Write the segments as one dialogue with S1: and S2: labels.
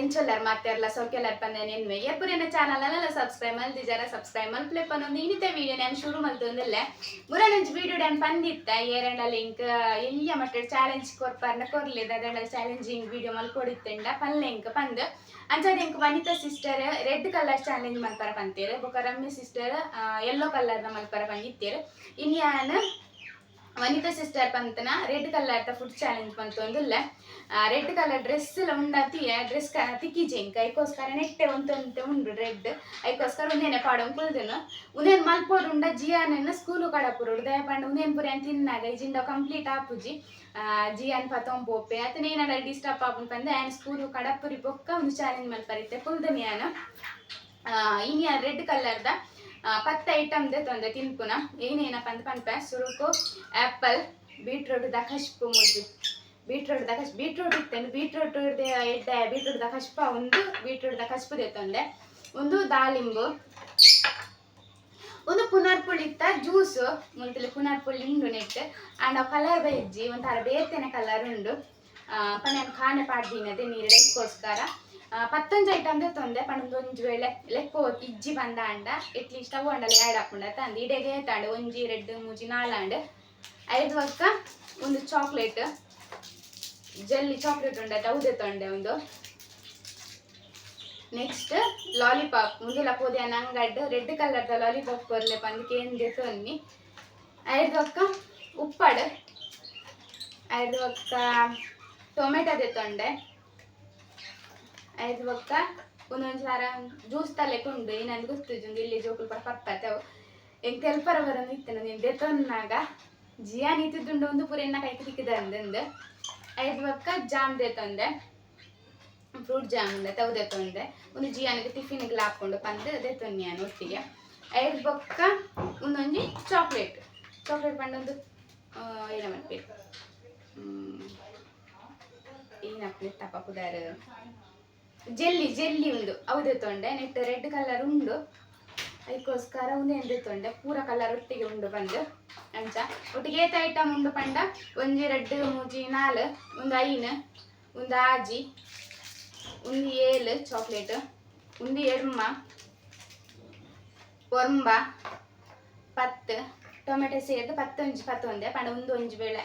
S1: ಎಂಚೊಲ್ಲರ್ ಮಾತೆರ್ಲ ಸೌಖ್ಯಲ್ಲರ್ ಪಂದನೆ ಎನ್ವೆ ಎಪ್ಪುರೆನ ಚಾನಲ್ ಅಲ್ಲ ಸಬ್ಸ್ಕ್ರೈಬ್ ಮಲ್ದಿ ಜರ ಸಬ್ಸ್ಕ್ರೈಬ್ ಮಲ್ಪ್ಲೆ ಪನ್ನೊಂದು ಇನ್ನಿತ ವಿಡಿಯೋ ನಾನು ಶುರು ಮಲ್ತೊಂದಿಲ್ಲ ಮುರನಂಜ್ ವಿಡಿಯೋ ಡ್ಯಾನ್ ಬಂದಿತ್ತ ಏರಂಡ ಲಿಂಕ್ ಎಲ್ಲಿಯ ಮಟ್ಟ ಚಾಲೆಂಜ್ ಕೊರ್ಪರ್ನ ಕೊರ್ಲಿದ ಅದಂಡ ಚಾಲೆಂಜಿಂಗ್ ವಿಡಿಯೋ ಮಲ್ಕೊಡಿತ್ತೆಂಡ ಪನ್ ಲಿಂಕ್ ಪಂದ್. ಅಂಚಾದ ink Vanitha sister red colour challenge ಮಲ್ಪರ ಪಂತೇರು. ಬೊಕ ರಮ್ಯ ಸಿಸ್ಟರ್ ಯೆಲ್ಲೋ ಕಲರ್ನ ಮಲ್ಪರ ಪಂದಿತ್ತೇರು. ಇನ್ಯಾನ ವನಿತಾ ಸಿಸ್ಟರ್ ಪಂತನ ರೆಡ್ ಕಲರ್ ಫುಡ್ ಚಾಲೆಂಜ್ ಪಂತೊಂದುಲ್ಲ ರೆಡ್ ಕಲರ್ ಡ್ರೆಸ್ ಎಲ್ಲ ಉಂಡತಿ ಡ್ರೆಸ್ ತಿಕ್ಕಿಜೆಂಕ ಐಕೋಸ್ಕರ ನೆಟ್ಟೆ ಒಂತೊಂತೆ ಉಂಡು ರೆಡ್ ಐಕೋಸ್ಕರ ಉಂದೇನೆ ಪಾಡೊಂದು ಕುಲ್ದನು. ಉಂದೇನು ಮಲ್ಪೋಡು ಉಂಡ ಜಿಯಾನ ಸ್ಕೂಲು ಕಡಪುರು ದಯ ಪಂಡ ಉಂದೇನು ಪುರಿ ಅಂತ ತಿನ್ನಾಗ ಕಂಪ್ಲೀಟ್ ಆಪುಜಿ. ಜಿಯಾನ್ ಪತೊಂದು ಬೋಪೆ ಅತನ ಏನಾಡ ಡಿಸ್ಟರ್ಬ್ ಆಪುಂಡು ಪಂದೆ ಆ್ಯನ್ ಸ್ಕೂಲು ಕಡಪುರಿ ಬೊಕ್ಕ ಒಂದು ಚಾಲೆಂಜ್ ಮಲ್ಪರಿತ್ತೆ. ಕುಲ್ದನಿ ಯಾನ? ಇನ್ನು ರೆಡ್ ಕಲರ್ದ ಪತ್ತ ಐಟಮ್ ತೊಂದ್ರೆ ತಿನ್ಪುನ. ಏನೇನಪ್ಪ ಅಂತ ಪನ್ಪೆ? ಸುರುಕು ಆ್ಯಪಲ್ ಬೀಟ್ರೂಟ್ ದ ಕಶ್ಪು ಮುಳ್ದು ಬೀಟ್ರೂಟ್ ದ ಕಶ್, ಬೀಟ್ರೂಟ್ ಬೀಟ್ರೋಟ್ ಬೀಟ್ರೂಟ್ ಎಡ್ಡೆ, ಬೀಟ್ರೂಟ್ ದ ಒಂದು, ಬೀಟ್ರೂಟ್ ದ ತಂದೆ ಒಂದು ದಾಳಿಂಬು ಒಂದು ಪುನರ್ಪುಳಿ ಇತ್ತ ಜ್ಯೂಸು ಮುಂತಲೆ ಪುನರ್ಪುಳಿ ಉಂಡು ನೆಟ್ ಆಂಡ ಕಲರ್ ಬೈಜ್ಜಿ ಒಂಥರ ಬೇರ್ತೇನೆ ಕಲರ್ ಉಂಡು. ಪನ ಖಾನೆ ಪಾಡ್ದಿನದೆ ನೀರಿಡಕ್ಕೋಸ್ಕರ ಪತ್ತೊಂಜು ಐಟಮ್ ತೊಂದೆ ಪಂಡ ಒಂಜು ವೇಳೆ ಲೆಕ್ಕ ಇಜ್ಜಿ ಬಂದ ಅಂಡ ಎಟ್ಲೀಸ್ಟ್ ಅವು ಅಂಡಲ್ಲಿ ಆ್ಯಡ್ ಹಾಕೊಂಡ ತಂದು ಇಡೆಗೆ ತಾಂಡು ಒಂಜಿ ರೆಡ್ ಮೂಜಿ ನಾಲಾಂಡ್ ಐದು ಒಕ್ಕ ಒಂದು ಚಾಕ್ಲೇಟ್ ಜೆಲ್ಲಿ ಚಾಕ್ಲೇಟ್ ಉಂಡೆ ಅವುದೇ ತೊಂಡೆ ಒಂದು. ನೆಕ್ಸ್ಟ್ ಲಾಲಿಪಾಪ್ ಮುಂದೆಲ್ಲ ಪೋದೆ ನಂಗಡ್ ರೆಡ್ ಕಲರ್ದ ಲಾಲಿಪಾಪ್ ಕೊರ್ಲೆ ಬಂದು ಕೇಂದ್ರ ತೊನ್ನಿ. ಐದು ಒಕ್ಕ ಉಪ್ಪಡ್. ಐದು ಒಕ್ಕ ಟೊಮೆಟೊ ತೊಂಡೆ. ಐದು ಒಕ್ಕ ಒಂದೊಂದು ಸಾರ ಜ್ಯೂಸ್ ತಲೆ ಉಂಡು ಏನಂದು ಗೊತ್ತಿದ್ದು ಇಲ್ಲಿ ಜೋಕುಲು ಪರ ಪಪ್ಪತ್ತವು ಎಂಕ್ ತೆಲ್ಪರ ಬರೋದು ಇತ್ತೇನೆ ನೀನು ದೆತ್ತೊನ್ನಾಗ ಜಿಯಾ ನೀತಿದ್ದುಂಡು ಒಂದು ಪೂರ ಎಣ್ಣ ಕೈ ತಿಕ್ಕಿದ ಅಂದಂದು. ಐದು ಒಕ್ಕ ಜಾಮ್ ತಂದೆ. ಫ್ರೂಟ್ ಜಾಮ್ ಉಂಡೆ ತೆಗ್ದೆ ತಂದೆ. ಒಂದು ಜಿಯಾನಿಗೆ ಟಿಫಿನ್ಗೆ ಹಾಕೊಂಡು ಅದೇ ದೆತ್ತೊನ್ನಿ ನಾನು ಒಟ್ಟಿಗೆ. ಐದು ಬೊಕ್ಕ ಒಂದೊಂಜಿ ಚಾಕ್ಲೇಟ್ ಚಾಕ್ಲೇಟ್ ಪಂಡೊಂದು ಏನ ಮಾಡ್ಬೇಕು. ಏನಪ್ಪ ತಪ್ಪ ಜೆಲ್ಲಿ ಜೆಲ್ಲಿ ಉಂಡು. ಅವು ತೊಂಡೆ ನೆಟ್ಟು ರೆಡ್ ಕಲರ್ ಉಂಡು. ಅದಕ್ಕೋಸ್ಕರ ಒಂದೇ ತೊಂಡೆ ಪೂರ ಕಲರ್ ಒಟ್ಟಿಗೆ ಉಂಡು ಬಂದು ಅಂಚ ಒಟ್ಟಿಗೆ ಏತ ಐಟಮ್ ಉಂಡು ಪಂಡ ಒಂಜಿ ರೆಡ್ ಮೂಜಿ ನಾಲ್ ಒಂದು ಐನ್ ಒಂದು ಆಜಿ ಒಂದು ಏಳು ಚಾಕ್ಲೇಟ್ ಒಂದು ಎಡ್ಮ ಒರ್ಂಬ ಪತ್ತು ಟೊಮೆಟೊ ಸೇರಿದು ಪತ್ತೊಂಜಿ ಪತ್ತೊಂದೆ ಪಂಡ ಒಂದು ಒಂಜಿ ಬೇಳೆ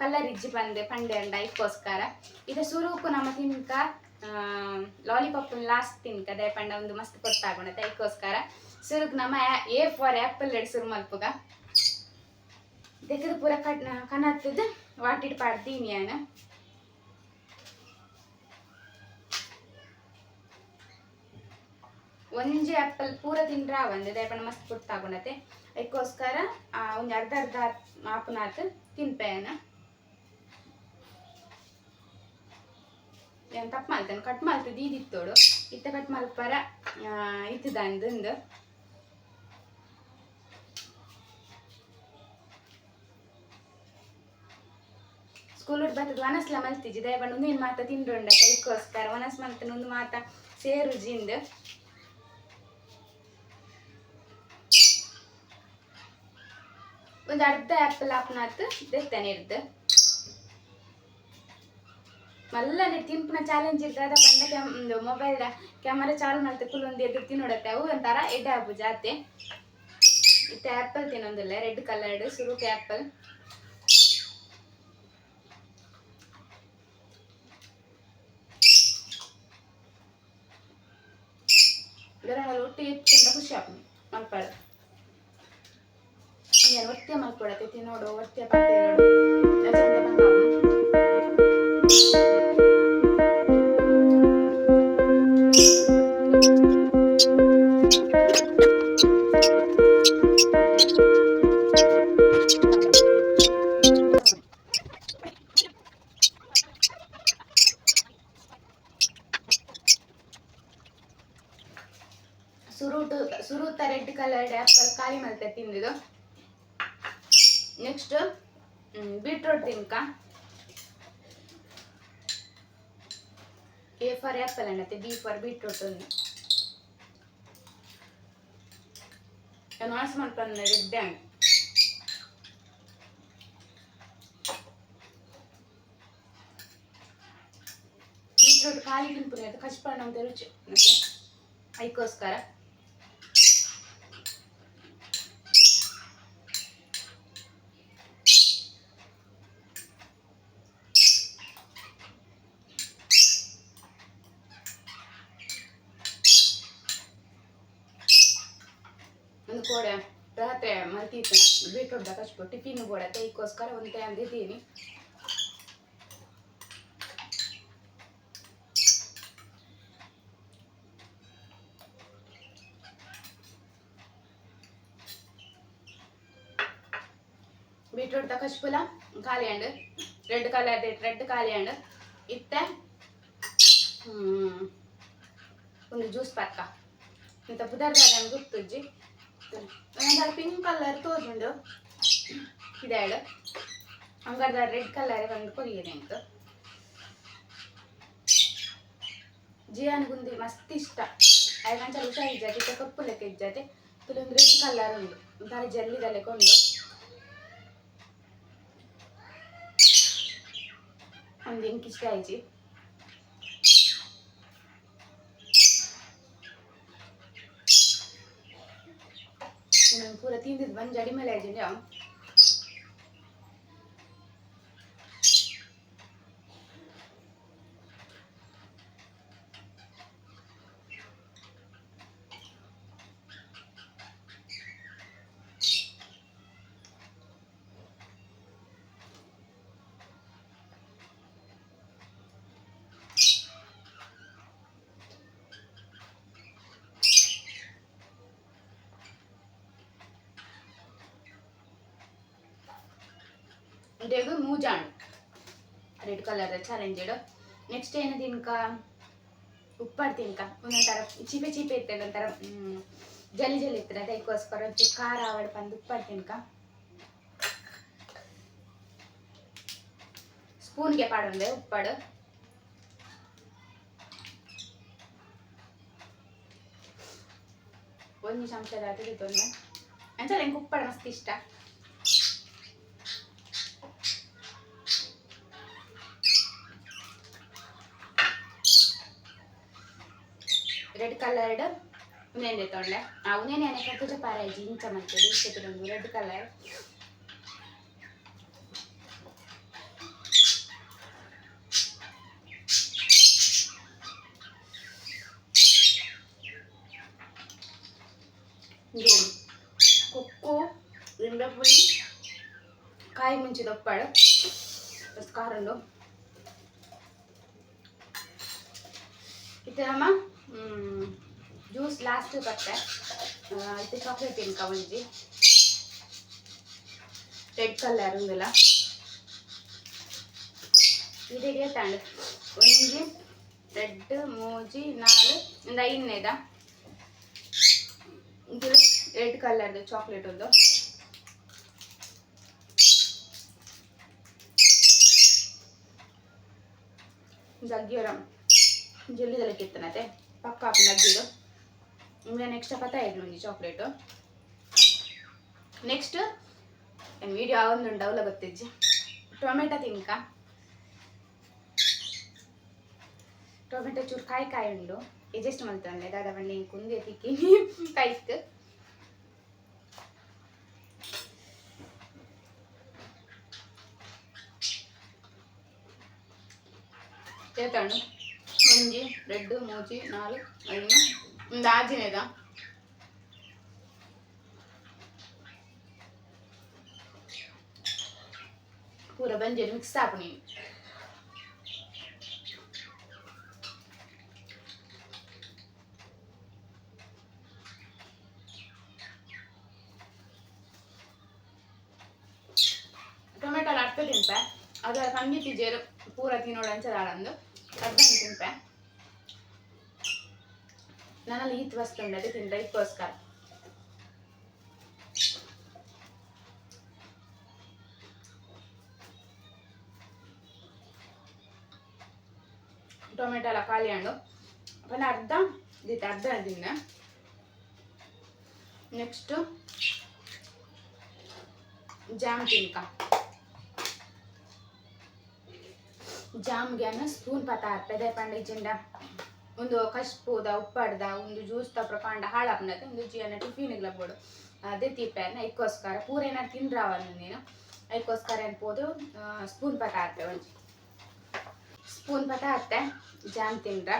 S1: ಕಲರ್ ಇಜ್ಜಿ ಬಂದೆ ಪಂಡೆ ಅಂಡ ಇದಕ್ಕೋಸ್ಕರ ಇದು ಸುರುಕು ನಮ್ಮ ತಿನ್ಕ ಲಾಲಿಪಾಪ್ ಲಾಸ್ಟ್ ತಿನ್ಕ ದಯಪಂಡ ಒಂದು ಮಸ್ತ್ ಕೊಟ್ಟಾಗೊಂಡತೆ ತೈಕೋಸ್ಕರ. ಸುರುಗ್ ನಮ್ಮ ಎ ಫಾರ್ ಆ್ಯಪಲ್ ಎಡ್ ಸುರು ಮಲ್ಪುಗ. ದೆಕ್ಕದ ಪೂರ ಕಟ್ ಕನತ್ತದ ವಾಟಿಡ್ ಪಾಡ್ತೀನಿ ನಾನು ಒಂಜೆ ಆ್ಯಪಲ್ ಪೂರ ತಿಂದ್ರ ಒಂದು ದಯಪಂಡ ಮಸ್ತ್ ಕೊಟ್ಟಾಗೊಂಡತೆ ಅದಕ್ಕೋಸ್ಕರ ಒಂದು ಅರ್ಧ ಅರ್ಧ ಮಾಪನಾತ್ ತಿನ್ಪೇನ ಏನು ತಪ್ಪು ಮಾಡ್ತಾನೆ. ಕಟ್ ಮಾಡ್ತು ದೀದಿತ್ತೋಡು ಇತ್ತ ಕಟ್ ಮಲ್ಪರ ಇತ್ತದಂದು ಸ್ಕೂಲ್ ಬರ್ತದ. ವನಸ್ಲ ಮಲ್ತಿಜಿ. ದಯಪಂಡ ಒಂದು ಏನು ಮಾತ ತಿಂಡುಂಡ ಕೈಕೋಸ್ಕರ ವನಸ್ ಮಲ್ತನ ಒಂದು ಮಾತ ಸೇರುಜಿಂದು ಒಂದು ಅರ್ಧ ಆ್ಯಪಲ್ ಆಪ್ನಾತ್ ದೆತ್ತನೆ ಇರ್ದು. ಮಲ್ಲನೆ ತಿಂಪುನ ಚಾಲೆಂಜ್ ಇರ್ತದ ಪಂಡ ಕ್ಯಾಮ್ ಮೊಬೈಲ್ ಕ್ಯಾಮರಾ ಚಾಲು ಮಾಡ್ತೆ ಫುಲ್ ಒಂದು ಎದ್ದು ತಿನ್ನೋಡತ್ತೆ ಅವು ಒಂಥರ ಎಡ್ಡೆ ಆಪು ಜಾತೆ ಇತ್ತ ಆ್ಯಪಲ್ ತಿನ್ನೊಂದಿಲ್ಲ ರೆಡ್ ಕಲರ್ಡ್ ಸುರುಕ್ ಆ್ಯಪಲ್ ಇದರ ಒಟ್ಟಿಗೆ ತಿಂದ ಖುಷಿ ಆಪು ಮಲ್ಪಾಡ నేను ఒత్తే మల్పడతే తినోడు ಸುರುಟು, ಸುರುತ ರೆಡ್ ಕಲರ್ಡ್ ಆ್ಯಪಲ್ ಖಾಲಿ ಮಲ್ತೆ ತಿಂದಿದ್ದು. ನೆಕ್ಸ್ಟ್ ಬೀಟ್ರೂಟ್ ತಿನ್ಕ. ಎ ಫಾರ್ ಆ್ಯಪಲ್ ಅನ್ನತ್ತೆ ಬಿ ಫಾರ್ ಬೀಟ್ರೂಟ್ ಒಂದು. దాన్ని రుద్దాను ఇంట్లో ఖాళీ గింపులు అయితే కష్టపడినాం తెలుసు అయితే ಬೀಟ್ರೂಟ್ ಕಚ್ಬಿಟ್ಟು ಟಿಫಿನ್ ಕೂಡ ಅದಕ್ಕೋಸ್ಕರ ಒಂದು ಟೈಮ್ ಇದ್ದೀನಿ ಬೀಟ್ರೂಟ್ ಕಚ್ಪುಲ ಖಾಲಿ ಹಣ್ಣು ರೆಡ್ ಕಲರ್ ರೆಡ್ ಖಾಲಿ ಹಣ್ಣು ಇತ್ತ ಹ್ಮ್, ಒಂದು ಜ್ಯೂಸ್ ಪಕ್ಕ ಇಂಥ ಪುದರ್ದಾಗ ಗುರ್ತುಜ್ಜಿ ಒಂದೊಂದು ಪಿಂಕ್ ಕಲರ್ ತೋಜುಂಡು ಇದಾಳು ಹಂಗಾದ ರೆಡ್ ಕಲರ್ ಒಂದು ಕೊರಿಯದೆ ಅಂತ ಜಿಯಾನ್ ಗುಂದಿ ಮಸ್ತ್ ಇಷ್ಟ. ಅಯ್ಯಂಚ ಹುಷಾರ್ ಇಜ್ಜತೆ ಕಪ್ಪು ಲೆಕ್ಕ ಇಜ್ಜತೆ ಕೆಲವೊಂದು ರೆಡ್ ಕಲರ್ ಉಂಟು. ಒಂಥರ ಜಲ್ಲಿದಲ್ಲೇ ಕೊಂಡು. ಒಂದು ಇಂಕ್ ಇಷ್ಟ ಆಯ್ತು ಪೂರ ತಿಂದಿದ್ದು ಬಂದು ಜಡಿ ಮೇಲೆ ಆಯ್ತು ಇದೇಗು ಮೂಜಾಣ್ ರೆಡ್ ಕಲರ್ ಚಾಲೆಂಜ್ ನೆಕ್ಸ್ಟ್ ಏನದು ಇನ್ಕ ಉಪ್ಪಾಡು ತಿನ್ಕ ಒಂದೊಂಥರ ಚೀಪೆ ಚೀಪೆ ಇರ್ತದೆ ಒಂಥರ ಹ್ಮ್, ಜಲ್ಲಿ ಜಲ್ಲಿ ಇರ್ತದೆ ಅದಕ್ಕೋಸ್ಕರ ಒಂಚೂರು ಖಾರ ಆವಡ್ ಬಂದು ಉಪ್ಪಾಡು ತಿನ್ಕ ಸ್ಪೂನ್ಗೆ ಪಾಡೊಂದೆ ಉಪ್ಪಾಡು ಒಂದು ಚಮಚದ ತೆಗಿತೊಂದೆ ಅಂತ ನಂಗೆ ಉಪ್ಪಾಡು ಮಸ್ತ್ ಇಷ್ಟ ರೆಡ್ ಕಲರ್ಡ್ ಉನೇನೆ ತೊಂಡೆ ಆ ಉನೇನೆ ಏನಕ್ಕೆ ತುಜ ಪಾರಾಯ್ಜಿ ಇಂಚ ಮಂತದೆ ಇಷ್ಟೊಂದು ರೆಡ್ ಕಲರ್ ಇದು ಕೊಕ್ಕು ಲಿಂಬೆ ಪುಳಿ ಕಾಯಿ ಮುಂಚಿದ ಒಪ್ಪಾಡು ಕಾರಂಡು ಇದು ನಮ್ಮ ಜ್ಯೂಸ್ ಲಾಸ್ಟ್ ಕಟ್ಟೆ ಇದು ಚಾಕ್ಲೇಟ್ ಇನ್ಕ ಒಂಜಿ ರೆಡ್ ಕಲರ್ ಉಂದಲ್ಲ ಇದಕ್ಕೆ ತಂಡು ಒಂಜಿ ರೆಡ್ ಮೂಜಿ ನಾಲ್ ಒಂದು ಐದನೇದ ಇದು ರೆಡ್ ಕಲರ್ದು ಚಾಕ್ಲೇಟ್ ಒಂದು ಜಗ್ಗಿಯರ ಜಲ್ಲಿದಲ್ಲ ಕಿತ್ತನತೆ ಪಕ್ಕ ನಗ್ಗಿಡು ఇంకా నెక్స్ట్ పత ఐదు ఉంది చాక్లెట్ ನೆಕ್ಸ್ಟ್ ವಿಡಿಯೋ ಒಂದು ಡೌಲ ಗೊತ್ತಿಜ್ಜಿ ಟೊಮೆಟೊ ತಿನ್ಕ ಟೊಮೆಟೊ ಚೂರು ಕಾಯಿ ಕಾಯಿ ಉಂಡು ಎಜೆಸ್ಟ್ ಮಲ್ತಂದೆ ದಾದ ಬಂಡಿ ಕುಂದಿ ತಿಕ್ಕಿನಿ ಕಾಯ್ತು చేతాడు ಒಂಜಿ ರೆಡ್ ಮೂಜಿ ನಾಲ್ಕು ಐದು ಒಂದು ಆಜಿನೇದ ಪೂರ ಬಂಜೇನು ಮಿಕ್ಸ್ ಆಪು ನೀನು ಟೊಮೆಟೊ ಅರ್ಥ ತಿಂಪೆ ಅದರ ಖಂಡಿತ ಜೇರು ಪೂರ ತಿನ್ನೋಡು ಅಂಚದಾಳಂದು ಅರ್ಧ ತಿಂಪೆ ನನ್ನಲ್ಲಿ ಈತ್ ವಸ್ತು ಉಂಡದೆ ತಿಂದ ಇದಕ್ಕೋಸ್ಕರ ಟೊಮೆಟೊ ಎಲ್ಲ ಖಾಲಿ ಹಣ್ಣು ಒಂದು ಅರ್ಧ ದಿತ್ತ ಅರ್ಧ ದಿನ ನೆಕ್ಸ್ಟ್ ಜಾಮ್ ತಿನ್ಕ ಜಾಮ್ಗೆ ಅನ್ನ ಸ್ಪೂನ್ ಪತ ಪೆದೆ ಪಂಡ ಇಜ್ಜಿಂಡ ಒಂದು ಕಶ್ಪೂದ, ಉಪ್ಪಡ್ದ, ಒಂದು ಜ್ಯೂಸ್ ತಪ್ರಕಂಡ ಪಂಡ ಹಾಳಾಪನತೆ ಒಂದು ಜಿಯನ್ನ ಟಿಫಿನ್ಗಳ ಬೋಡು ಅದೇ ತಿಪ್ಪೆನ ಐಕ್ಕೋಸ್ಕರ ಪೂರ ಏನಾರು ತಿಂದ್ರಾವನು ನೀನು? ಐಕ್ಕೋಸ್ಕರ ಅನ್ಬೋದು ಸ್ಪೂನ್ ಪಟ ಹಾಕ್ತೆ ಒಂಜಿ ಸ್ಪೂನ್ ಪಟ ಹಾಕ್ತೆ ಜಾಮ್ ತಿಂದ್ರ?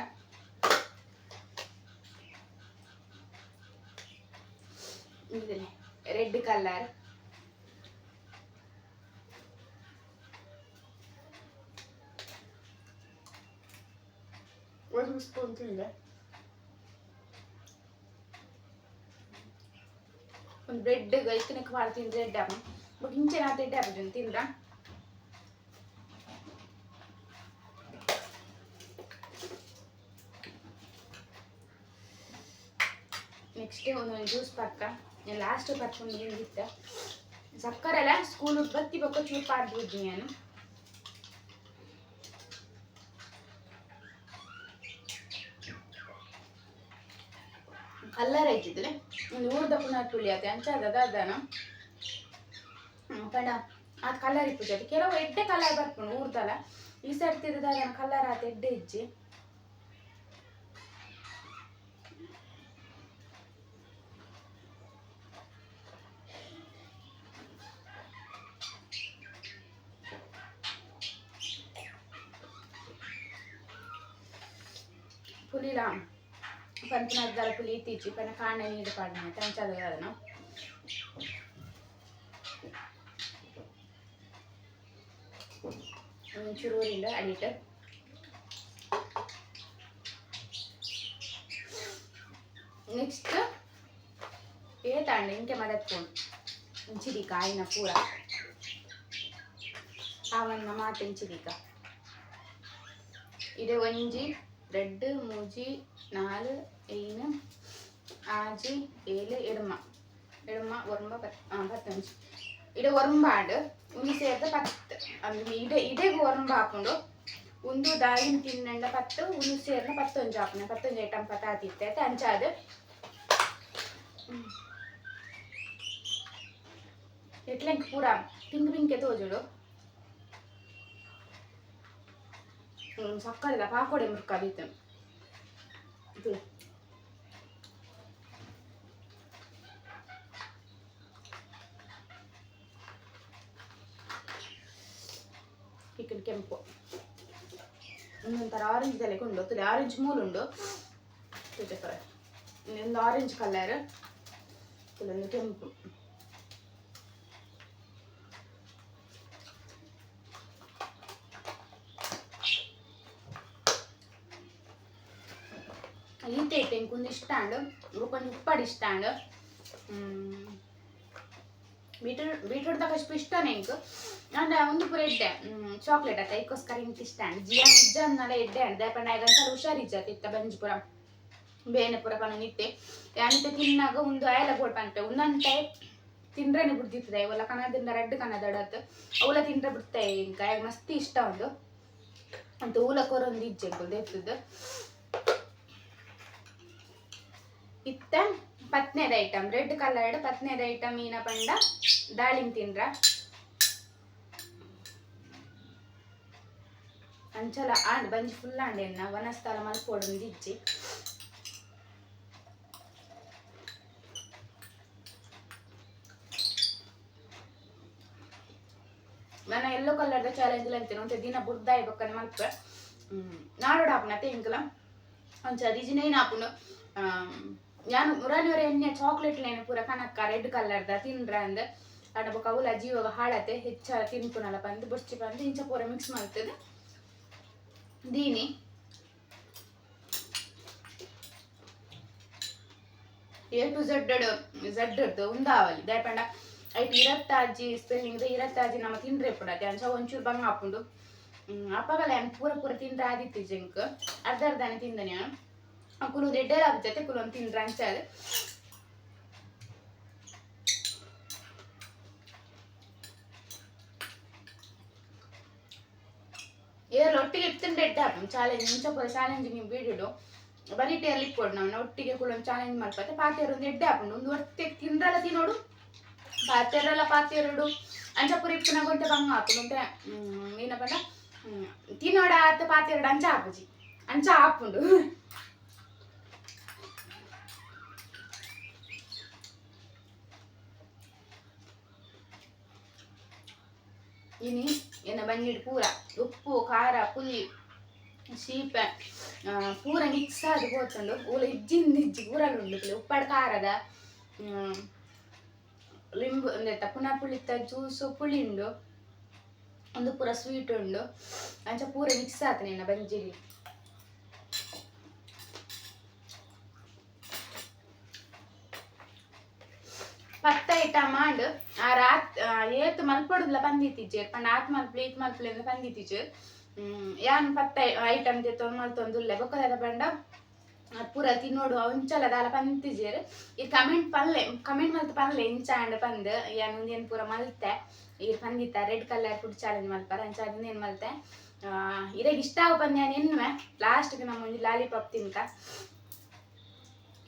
S1: ರೆಡ್ ಕಲರ್ ಒಂದು ಸ್ಪೂನ್ ತಿಂದೆ ಒಂದು ಬ್ರೆಡ್ ಐಕನಕ್ಕೆ ಭಾಳ ತಿಂದ್ರೆ ಬ್ರೆಡ್ ಅಮ್ಮ ಬಟ್ ಇಂಚೆ ನಾ ತೆಡ್ಡೆ ಹಾಕಿದ್ದೀನಿ ತಿಂದ್ರ ನೆಕ್ಸ್ಟ್ ಒಂದೊಂದು ಜ್ಯೂಸ್ ಪಕ್ಕ ಲಾಸ್ಟ್ ಪರ್ಕೊಂಡು ಹಿಂಗಿತ್ತ ಸಕ್ಕರೆ ಎಲ್ಲ ಸ್ಕೂಲ್ ಬತ್ತಿ ಬಕ್ಕ ಚೂರು ಪಾಡ್ಬಿಡ್ತೀನಿ ನಾನು ಕಲ್ಲರ್ ಐತಿದ್ರೆ ಒಂದು ಊರ್ದ ಪುನಃ ತುಳಿ ಅಂತ ಅಂಚಾದ ಅದಾನ ಪಂಡ ಅದು ಕಲರ್ ಇಪ್ಪುಜಿ ಅದು ಕೆಲವು ಎಡ್ಡೆ ಕಲರ್ ಬರ್ಪುಂಡು ಊರ್ದಲ್ಲ. ಈ ಸೈಡ್ ತಿರುದಾಗ ಕಲರ್ ಆತ ಎಡ್ಡೆ ಇಜ್ಜಿ. पण पुन्हा जरा फुली तिची पण काढणं नीट पाडणं त्यांच्या झालं ना ചുരുവരില്ല അടിയിട്ട് నెక్స్ట్ ఏదండి ఇంకే మదత్ పూన్ ఇంచిది కాయన పూర అవన్న మాట ఇంచిదిక ఇది ఒంజి రెడ్ మూజి నాలుగు ఈന് ആജി ഏല് ഇടുമ്മ ഇടുമ്മ ഒറുമ്പ പത്ത് പത്തഞ്ച് ഇവിടെ ഒറുമ്പാണ്ട് ഉന്തി ചേർത്ത് പത്ത് ഇട ഇടേ ഒറുമ്പാക്കുണ്ടോ ಒಂದು ದಾಳಿನ ತಿನ್ನಂಡ ಪತ್ತು ಒಂದು ಸೇರಿನ ಪತ್ತೊಂಜು ಹಾಕಣ ಪತ್ತೊಂಜು ಐಟಮ್ ಪತ್ತ ಆತಿತ್ತೆ ಅಂಚಾದ ಎಟ್ಲಂಕ್ ಪೂರ ಪಿಂಕ್ ಪಿಂಕ್ ತೋಜುಡು ಸಕ್ಕರೆಲ್ಲ ಪಾಕೋಡೆ ಮುರ್ಕಾದಿತ್ತು ಇದು ಕೆಂಪು ಇನ್ನೊಂಥರ ಆರೆಂಜ್ ತಲೆಗೆ ಉಂಡು ತುಲೆ ಆರೆಂಜ್ ಮೂಲುಂಡು ಇನ್ನೊಂದು ಆರೆಂಜ್ ಕಲರ್ ಕೆಲವೊಂದು ಕೆಂಪು ಈತೆ ಇಟ್ಟೆ ಇಂಕೊಂದು ಇಷ್ಟ ಅಂಡು ಇಂಕೊಂದು ಉಪ್ಪಡಿ ಇಷ್ಟ ಅಂಡು ಬೀಟ್ರೂಟ್ ಬೀಟ್ರೂಟ್ ದಾಗ ಅಷ್ಟು ಇಷ್ಟನೇ ಇಂಕು ಅಂಡ ಒಂದು ಪೂರ ಎಡ್ಡೆ ಚಾಕ್ಲೇಟ್ ಆತ ಇದಕ್ಕೋಸ್ಕರ ಇಂತ ಇಷ್ಟ ಅಂಡ್ ಜಿಯಾ ನಿಜ ಅನ್ನಲ್ಲ ಎಡ್ಡೆ ಅಂಡ್ ದಯಪಂಡ ಆಗಂತ ಹುಷಾರಿಜ್ಜಾತ ಇತ್ತ ಬಂಜ್ಪುರ. ಬೇನೆ ಪುರ ಪನ ನಿತ್ತೆ ಯಾನಿತ್ತೆ ತಿನ್ನಾಗ ಒಂದು ಆಯಲ ಬೋಟ್ ಪಂಪೆ ಒಂದೊಂದು ತಿಂದ್ರೇನೆ ಬಿಡ್ತಿರ್ತದೆ ಇವೆಲ್ಲ ಕನ್ನದಿಂದ ರೆಡ್ ಕನ್ನಡಡತ್ ಅವಲ ತಿಂದ್ರೆ ಬಿಡ್ತೆ ಇಂಕ ಮಸ್ತಿ ಇಷ್ಟ ಒಂದು ಅಂತ ಊಲ ಕೊರೊಂದು ಇಜ್ಜೆ ಎತ್ತದ ಇತ್ತ ಪತ್ನೇದ ಐಟಮ್ ರೆಡ್ ಕಲರ್ಡ್ ಪತ್ನೇದ ಐಟಮ್ ಈನ ಪಂಡ ದಾಳಿಂಬ ತಿಂದ್ರ ಅಂಚಲ ಆಂಡ್ ಬಂಜಿ ಫುಲ್ ಆಂಡೆನ್ನ ವನಸ್ಥಲ ಮಲ್ಪೋಡು ಇಜ್ಜಿ ನನ್ನ ಎಲ್ಲೋ ಕಲರ್ದ ಚಾಲೆಂಜ್ ಅಂತೀನಿ ಒಂತೆ ದಿನ ಬುಡ್ದಾಯಿ ಬಕ್ಕನೆ ಮಲ್ಪ ನಾಡೋಡು ಹಾಪುನ ತೆಂಕಲ ಒಂಚ ರಿಜಿನೇನ್ ಹಾಪುನು ನಾನು ಮುರಾನಿವರ ಎಣ್ಣೆ ಚಾಕ್ಲೇಟ್ ಲೇನೆ ಪೂರ ಕನಕ ರೆಡ್ ಕಲರ್ದ ತಿನ್ರ ಅಂದ್. ಆಂಡ ಬೊಕ ಅವಲ ಜೀವಾಗ ಹಾಳತೆ ಹೆಚ್ಚ ತಿನ್ಪುನಲ ಬಂದು ಬುರ್ಚಿ ಬಂದು, ಇಂಚ ಪೂರ ಮಿಕ್ಸ್ ಮಾಡ್ತದೆ. ದೀನಿ. ಎ ಟು ಝಡ್ ಝಡ್ ಉಂದಾವಲಿ. ದಯಪಂಡ ಐಟ್ ಇರತ್ತಾಜಿ ಸ್ಪೆಲ್ಲಿಂಗ್ ಇರತ್ತಾಜಿ ನಮ್ಮ ತಿಂದ್ರೆ ಪುಡತೆ ಅಂಚ ಒಂಚೂರು ಬಂಗ ಹಾಕೊಂಡು ಅಪ್ಪಗಲ ಪೂರ ಪೂರ ತಿಂದ್ರೆ ಆದಿತ್ತು ಜಿಂಕ್. ಅರ್ಧ ಅರ್ಧನೆ ತಿಂದನೆ ಕುಲು ರೆಡ್ಡರ್ ಆಗ್ತೈತೆ ಕುಲೊಂದು ತಿಂದ್ರೆ ಅಂಚಾದ ಏರ್ ಒಟ್ಟಿಗೆ ಇಡ್ತಂಡೆ ಎಡ್ಡೆ ಹಾಪಂ ಚಾಲೆಂಜ್ ಮುಂಚ ಪೂರ ಚಾಲೆಂಜಿಂಗ್ ಬೀಡಿಡು ಬರೀಟೆಯಲ್ಲಿ ಇಟ್ಕೊಡು ನಾವು ಒಟ್ಟಿಗೆ ಕುಲೊಂದು ಚಾಲೆಂಜ್ ಮಾಡ್ಪತ್ತೆ ಪಾತಿಯರು ಒಂದು ಎಡ್ಡೆ ಹಾಕೊಂಡು ಒಂದು ಹೊಟ್ಟೆ ತಿಂದ್ರಲ್ಲ ತಿನ್ನೋಡು ಪಾತ್ರೆಲ್ಲ ಪಾತ್ರೆರಡು ಅಂಚ ಪುರಿ ಇಪ್ಪುನ ಗೊಂಟೆ ಬಂಗ ಹಾಕೊಂಡು ಏನಪ್ಪಂಡ ಹ್ಮ್. ತಿನ್ನೋಡ ಆತ ಪಾತೆರಡು ಅಂಚ ಆಪುಜಿ ಅಂಚ ಆಪುಂಡು ಇನಿ ಎನ್ನ ಬಂದಿಡು ಪೂರ ಉಪ್ಪು ಖಾರ ಪುಲಿ ಸೀಪೆ ಆ, ಪೂರ ಮಿಕ್ಸ್ ಆಗಿ ಹೋತುಂಡು ಊಲ ಇಜ್ಜಿಂದ ಇಜ್ಜಿ ಪೂರಲು ಉಂಡು ಉಪ್ಪಡ ಖಾರದ ಹ್ಮ್, ಲಿಂಬು ಎಂತ ಪುನಃ ಪುಳಿತ ಜ್ಯೂಸು ಪುಳಿ ಉಂಡು ಒಂದು ಪೂರ ಸ್ವೀಟ್ ಉಂಡು ಅಂಚ ಪೂರ ಮಿಕ್ಸ್ ಆತನೆ ಎನ್ನ ಏತ್ ಮಲ್ಪೊಡುದ್ಲ ಪಂದಿತ್ತಿಜ್ಜೇರ್ ಪಂಡ ಆತ್ ಮಲ್ಪುಲಿ ಈತ್ ಮಲ್ಪುಲಿ ಅಂತ ಪಂದಿತ್ತಿಜ್ಜೇರ್ ಹ್ಮ್, ಯಾನ್ ಪತ್ತೆ ಐಟಮ್ ತೆತ್ತೊಂದು ಮಲ್ತೊಂದುಲ್ಲೆ ಬೊಕ್ಕದ ಪಂಡ ಅದ್ ಪೂರ ತಿನ್ನೋಡು ಒಂಚಲ ದಾಲ ಪಂತಿಜೇರ್ ಈ ಕಮೆಂಟ್ ಪಲ್ಲೆ ಕಮೆಂಟ್ ಮಲ್ತ್ ಪಲ್ಲೆ ಇಂಚ ಅಂಡ್ ಪಂದ್. ಯಾನ್ ಉಂದೇನ್ ಪೂರ ಮಲ್ತೆ? ಈ ಪಂದಿತ್ತ ರೆಡ್ ಕಲರ್ ಫುಡ್ ಚಾಲೆಂಜ್ ಮಲ್ಪರ. ಅಂಚ ಅದನ್ನೇನ್ ಮಲ್ತೆ? ಇದೇ ಇಷ್ಟ ಆಗ ಪಂದ್ ನಾನು ಎನ್ನುವೆ? ಲಾಸ್ಟ್ಗೆ ನಮ್ಮ ಒಂದು ಲಾಲಿಪಾಪ್ ತಿನ್ಕ.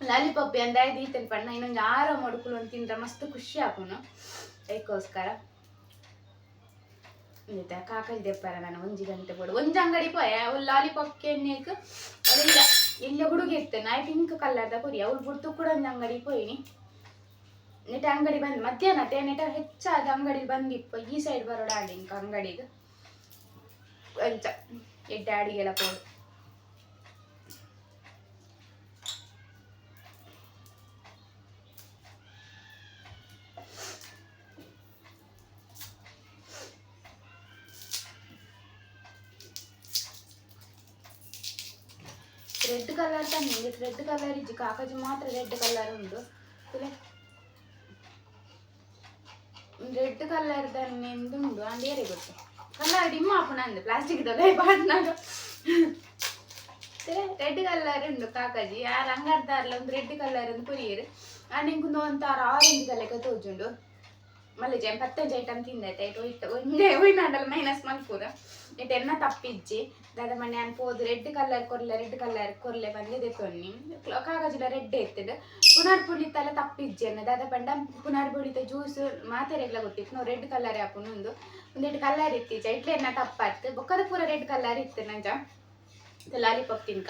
S1: ಲಾಲಿಪಾಪ್ ಅಂದ ಈ ತಿನ್ಪಣ್ಣ ಇನ್ನೊಂದು ಆರೋ ಮಡುಕುಲು ಅಂತ ತಿಂದ್ರೆ ಮಸ್ತ್ ಖುಷಿ ಆಪುನು ಅದಕ್ಕೋಸ್ಕರ ಕಾಕಲ್ ದೆಪ್ಪರ ನಾನು ಒಂಜಿ ಗಂಟೆ ಬೋಡು ಒಂಜಿ ಅಂಗಡಿ ಪೋಯ ಅವ್ಳು ಲಾಲಿಪಾಪ್ ಕೆನ್ನೇಕ್ ಅವಳಿಲ್ಲ ಎಲ್ಲ ಹುಡುಗಿ ಇರ್ತೇನೆ. ನಾ ಪಿಂಕ್ ಕಲರ್ದ ಕೊರಿ ಅವ್ಳು ಬುಡ್ತು ಕೂಡ ಒಂದು ಅಂಗಡಿ ಪೋಯಿನಿ ನೆಟ ಅಂಗಡಿ ಬಂದು, ಮಧ್ಯಾಹ್ನ ತೇ ನೆಟ ಹೆಚ್ಚಾದ ಅಂಗಡಿ ಬಂದಿಪ್ಪ ಈ ಸೈಡ್ ಬರೋಡ ಆಡಿ ಇಂಕ ಅಂಗಡಿಗೆ. ಅಂಚ ಎಡ್ಡ ಅಡಿಗೆಲ್ಲ ಪೋಡು ಐತೆ ರೆಡ್ ಕಲರ್ ಇಜ್ಜಿ ಕಾಕಜಿ ಮಾತ್ರ ರೆಡ್ ಕಲರ್ ಉಂಟು. ರೆಡ್ ಕಲರ್ ದಂದು ಉಂಡು ಅಂದ್ ಏರಿ ಗೊತ್ತು. ಕಲರ್ ಡಿಮ್ ಹಾಪಣ ಅಂದೆ ಪ್ಲಾಸ್ಟಿಕ್ ದೊಲೆ ಬಾಟ್ನಾಗ ರೆಡ್ ಕಲರ್ ಉಂಡು ಕಾಕಜಿ ಯಾರ ಅಂಗಡ್ದಾರ್ಲ ಒಂದು ರೆಡ್ ಕಲರ್ ಒಂದು ಕುರಿಯರು. ಆನೆಂಗುಂದು ಒಂಥರ ಆರೆಂಜ್ ಕಲರ್ಗೆ ತೋಜುಂಡು. ಮಲ್ಲಿ ಜೆ ಪತ್ತಂಜ್ ಐಟಮ್ ತಿಂದೈತೆ ಇಟ್ಟು ಇಟ್ಟು ಒಂದೇ ಒಯ್ನಾಡಲ್ಲ ಮೈನಸ್ ಮಲ್ಪೂರ ಇಟ್ಟು ಎನ್ನ ತಪ್ಪಿಜ್ಜಿ. ದಾದ ಮನೆ ನಾನು ಪೋದು ರೆಡ್ ಕಲರ್ ಕೊರ್ಲೆ ರೆಡ್ ಕಲರ್ ಕೊರ್ಲೆ ಬಂದು ದೆತ್ತೊನ್ನಿ ಕಾಗಜಿಲ ರೆಡ್ ಎತ್ತಿಡು ಪುನರ್ ಪುಳಿತಲ್ಲ ತಪ್ಪಿಜ್ಜಿ ಅನ್ನ. ದಾದ ಪಂಡ ಪುನರ್ ಪುಳಿತ ಜ್ಯೂಸ್ ಮಾತೆರೆಗ್ಲ ಗೊತ್ತಿತ್ತು. ನಾವು ರೆಡ್ ಕಲರ್ ಆಪುನೊಂದು ಒಂದು ಕಲರ್ ಇತ್ತೀಚ ಇಟ್ಲೆನ್ನ ತಪ್ಪಾಯ್ತು. ಬೊಕ್ಕದ ಪೂರ ರೆಡ್ ಕಲರ್ ಇತ್ತು ನಂಜ. ಲಾಲಿಪಾಪ್ ತಿನ್ಕ.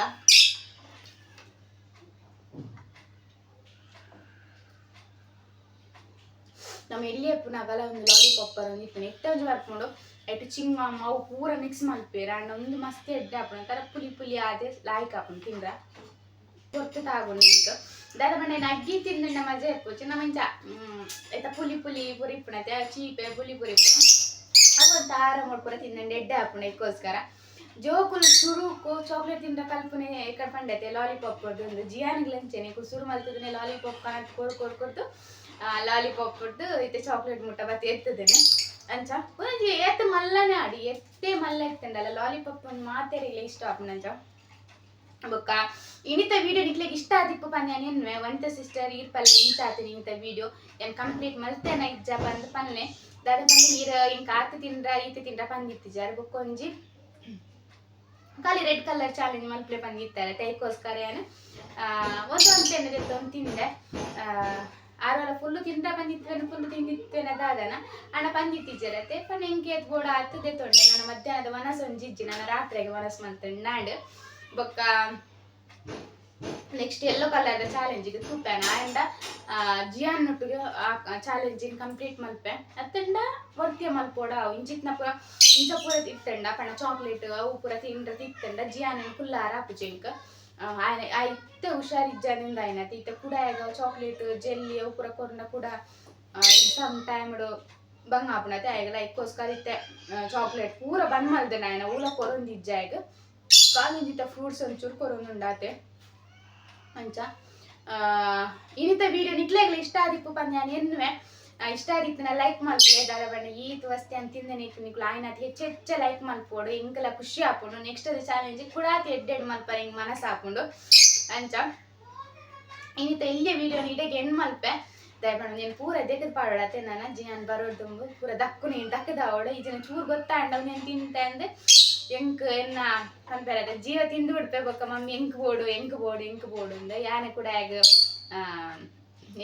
S1: ನಮ್ಮ ಎಲ್ಲಿಯೇ ಪುನಗಲ ಒಂದು ಲಾಲಿಪಾಪ್ ಬರೋಂದಿತ್ತು. ನೆಟ್ಟ ಒಂಜಿ ಬರ್ಕೊಂಡು ಎಟ್ ಚಿಂಗ್ ಅವು ಪೂರ ಮಿಕ್ಸ್ ಮಲ್ಪೇರ ಅಂಡ್ ಒಂದು ಮಸ್ತ್ ಎಡ್ಡೆ ಆಪಣ ತರ ಪುಲಿ ಪುಲಿ ಆದೆ ಲಾಯ್ಕ್ ಆಪಣ ತಿಂದ್ರ? ಹೊತ್ತು ತಾಗು ನಿಂತ ದಾದ ಬಣ್ಣ ನಗ್ಗಿ ತಿಂದಿಂಡ ಮಜೆ ಇರ್ಕೋಚಿ ನಮ್ಮ ಮಂಚ ಎತ್ತ ಪುಲಿ ಪುಲಿ ಪುರಿ ಇಪ್ಪಣತೆ ಚೀಪೆ, ಪುಲಿ ಪುರಿ ಇಪ್ಪ ಅದೊಂದು ಆರ ಮಾಡ್ಕೊಡ ತಿಂದಂಡೆ ಎಡ್ಡೆ ಆಪಣ ಇದಕ್ಕೋಸ್ಕರ ಜೋಕುಲು ಸುರುಕು ಚಾಕ್ಲೇಟ್ ತಿಂದ ಕಲ್ಪನೆ ಕಡ್ಪಂಡೈತೆ ಲಾಲಿಪಾಪ್ ಕೊಡ್ದು ಒಂದು. ಜಿಯಾನಿಗ್ಲಂಚೇನೆ ಕುಸುರು ಮಲ್ತದನೆ ಲಾಲಿಪಾಪ್ ಕಾಣ ಕೊಡ್ ಕೊಡ್ ಕೊಡ್ದು ಲಾಲಿಪಾಪ್ ಕೊಡ್ದು ಇತ್ತೆ ಚಾಕ್ಲೇಟ್ ಮುಟ್ಟ ಬತ್ತಿ ಎತ್ತದೇನೆ. ಅಂಚ? ಒಂಜಿ ಏತ್ ಮಲ್ಲನೆ ಆಡಿ, ಎತ್ತೆ ಮಲ್ಲ ಎತ್ತಂಡಲ್ಲ ಲಾಲಿಪಾಪ್ ಒಂದು ಮಾತೇರಿಲ್ಲ ಇಷ್ಟ ಆಪುನಂಚ ಬೊಕ್ಕ, ಇನಿತ ವಿಡಿಯೋ ನಿಕ್ಲೆಗ್ ಇಷ್ಟ ಆದಿಪ್ಪು ಪನ್ಯ ನಿನ್ವೆ ಒಂತ ಸಿಸ್ಟರ್ ಈರ್ ಪಲ್ಲೆ ಇಂಚ ಆತು ಇನಿತ ವಿಡಿಯೋ ಏನು ಕಂಪ್ಲೀಟ್ ಮಲ್ತೆನ ಇಜ್ಜ ಬಂದು ಪನ್ನೆ. ದಾದ ಬಂದು ಈರ ಇಂಕ ಆತ ತಿಂದ್ರ, ಈತ ತಿಂದ್ರ ಪಂದಿತ್ತಿಜಾರ ಬೊಕ್ಕೊಂಜಿ ಖಾಲಿ ರೆಡ್ ಕಲರ್ ಚಾಲೆಂಜ್ ಮಲ್ಪ್ಲೆ ಬಂದಿರ್ತಾರೆ ಟೈಕೋಸ್ಕರ ಏನು? ಒಂದು ಅಂತ ಏನಿದೆ ಒಂದು ತಿಂದೆ. ಆರೋರ ಫುಲ್ ತಿಂದ ಬಂದಿತ್ತೇನೆ ಫುಲ್ ತಿಂದಿತ್ತೇನೆ ಅದಾದನ ಅಣ್ಣ. ಬಂದಿತ್ತಿಜರತ್ತೆ ಪಣ್ಣ ಎಂಕೆ ಗೋಡ ಹತ್ತದೆ ತೊಂಡೆ. ನಾನು ಮಧ್ಯಾಹ್ನದ ಮನಸ್ಸು ಒಂಜಿಜ್ಜಿ ನನ್ನ ರಾತ್ರಿಗೆ ಮನಸ್ಸು ಮಂತಂಡು ನಾಡು. ಬೊಕ್ಕ ನೆಕ್ಸ್ಟ್ ಎಲ್ಲೋ ಕಲರ್ ಚಾಲೆಂಜಿಗೆ ತುಪ್ಪೆನ ಆಂಡ ಜಿಯಾನ್ ಒಟ್ಟಿಗೆ, ಆ ಚಾಲೆಂಜಿನ ಕಂಪ್ಲೀಟ್ ಮಲ್ಪೆ. ಅತ್ತಂಡ, ವರ್ತಿಯ ಮಲ್ಪೋಡ. ಅವು ಪುರ ಇಂಚ ಪೂರ ತಿತ್ತಂಡ ಪಣ ಚಾಕ್ಲೇಟ್ ಅವು ಪೂರ ತಿಂಡ್ರ ತಿತ್ತಂಡ ಜಿಯಾನ ಕುಲ್ಲಾರ ಆಪುಜೆಂಕ್ ಆ ಇತ್ತ ಹುಷಾರಿಜ್ಜನಿಂದ ಆಯ್ನತಿ ಇತ್ತ ಕೂಡ ಈಗ ಚಾಕ್ಲೇಟ್ ಜೆಲ್ಲಿ ಅವು ಪೂರ ಕೊರ್ನ ಕೂಡ ಎಕ್ಸಾಮ್ ಟೈಮ್ಡು ಬಂಗ ಆಪುನತೆ ಆಯ್ಗಲ ಇಕ್ಕೋಸ್ಕರ ಇತ್ತೆ ಚಾಕ್ಲೇಟ್ ಪೂರ ಬಂದ್ ಮಲ್ದೆ ನಾಯನ ಊಲ ಕೊರೊಂದಿಜ್ಜ ಈಗ ಕಾಲಿಂದಿತ್ತ ಫ್ರೂಟ್ಸ್ ಒಂಚೂರು ಕೊರೊಂದುಂಡಾತೆ ಅಂಚ ಆ, ಇನ್ನಿತ ವಿಡಿಯೋ ನಿಕ್ಲೆಗ್ಲ ಇಷ್ಟ ಆದಿಪ್ಪು ಪಂದ್ ನಾನು ಎನ್ನುವೆ ಆ, ಇಷ್ಟ ಆಗಿತ್ತು ನಾ ಲೈಕ್ ಮಲ್ಪಲೆ ದಾದ ಈ ಈತ್ ವಸ್ತಿ ಅಂತ ತಿಂದೆ ನಿಕ್ಕು ನಿಕ್ಲು. ಆಯ್ನ ಹೆಚ್ಚು ಹೆಚ್ಚು ಲೈಕ್ ಮಲ್ಪೋಡು ಇಂಕಲ ಖುಷಿ ಹಾಕೊಂಡು ನೆಕ್ಸ್ಟ್ ಅದು ಚಾಲೆಂಜ್ ಕೂಡ ಎಡ್ಡೆಡ್ ಮಲ್ಪರ ಹಿಂಗೆ ಮನಸ್ಸು ಹಾಕೊಂಡು ಅಂಚ. ಇನ್ನಿತ ಇಲ್ಲೇ ವಿಡಿಯೋ ನೀಟಾಗಿ ಹೆಣ್ಣು ಮಲ್ಪೆ ದಯಮಾಡಿ ನೀನು ಪೂರ ದೆಕ್ಕದ ಪಾಡೋಡತ್ತೆ ನಾನು. ನಾನು ಬರೋದು ತುಂಬ. ಪೂರ ದಕ್ಕು ನೀನು, ದಕ್ಕದ ಅವಳು. ಈಜಿನ ಚೂರು ಗೊತ್ತಾಂಡ ನೀನು ತಿಂತೆ ಅಂದೆ. ಎಂಕ್ ಎನ್ನ ಕಂಪೇರ್ ಜೀವ ತಿಂದು ಬಿಡ್ಪೆ ಬೊಕ್ಕ ಮಮ್ಮಿ. ಎಂಕ್ ಬೋಡು ಎಂಕ್ ಬೋಡು ಎಂಕ್ ಬೋಡು ಅಂದೆ. ಯಾನೆ ಕೂಡ ಹೇಗೆ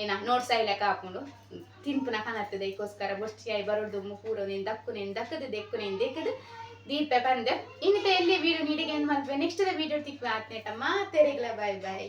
S1: ಏನ ನೋಡ್ಸಾ ಲೆಕ್ಕ ಹಾಕೊಂಡು ತಿನ್ಪುನ ಕಾಣತ್ತದೆ ಇದಕ್ಕೋಸ್ಕರ ಬೊಷ್ಟಿಯಾಗಿ ಬರೋದು ಪೂರ ನೀನು ದಕ್ಕು ನೀನು ದಕ್ಕದು ದೆಕ್ಕು ನೀನು ದೆಕ್ಕದು, ದೀಪ ಬಂದೆ. ಇನ್ನಿತ ಎಲ್ಲಿ ವಿಡಿಯೋ ನೀಡಿಗೆ ಏನು ಮಾಡ್ತೀವಿ. ನೆಕ್ಸ್ಟ್ ವಿಡಿಯೋ ತಿಕ್ಕು ಆತ್ನೇಟಮ್ಮ ತೆರೆಗ್ಲ ಬಾಯ್ ಬಾಯ್